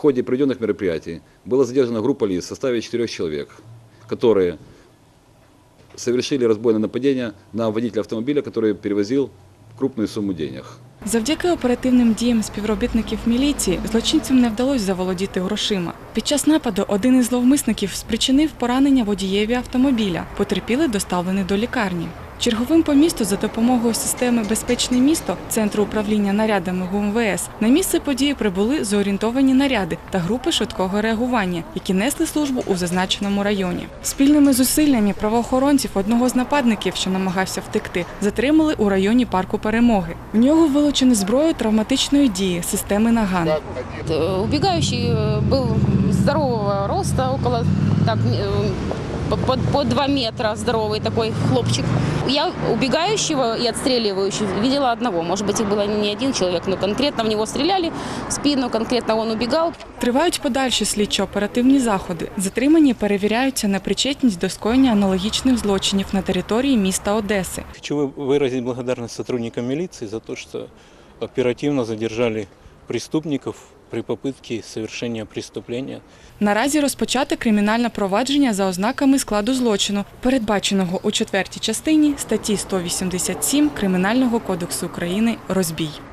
ходе проведенных мероприятий была задержана группа лиц в составе четырех человек, которые совершили разбойное нападение на водителя автомобиля, который перевозил крупную сумму денег. Завдяки оперативним діям співробітників міліції злочинцям не вдалося заволодіти грошима. Під час нападу один із зловмисників спричинив поранення водієві автомобіля. Потерпіли доставлені до лікарні. Черговим по місту за допомогою системи Безпечне місто центру управління нарядами ГУМВС на місце події прибули зорієнтовані наряди та групи швидкого реагування, які несли службу у зазначеному районі. Спільними зусиллями правоохоронців одного з нападників, що намагався втекти, затримали у районі парку перемоги. В нього вилучено зброю травматичної дії системи наган. Э, Убегающий э, был здорового роста, около так, э, по- по, по 2 метра здоровый такой хлопчик. Я убегающего и отстреливающего видела одного. Может быть, их было не один человек, но конкретно в него стреляли в спину, конкретно он убегал. Тривають подальші слідчо-оперативні заходи. Затримані перевіряються на причетність до скоєння аналогічних злочинів на території міста Одеси. Хочу вы- выразить благодарность сотрудникам милиции за то, что оперативно задержали преступников При попитці совершення преступления. Наразі розпочати кримінальне провадження за ознаками складу злочину, передбаченого у четвертій частині статті 187 Кримінального кодексу України «Розбій».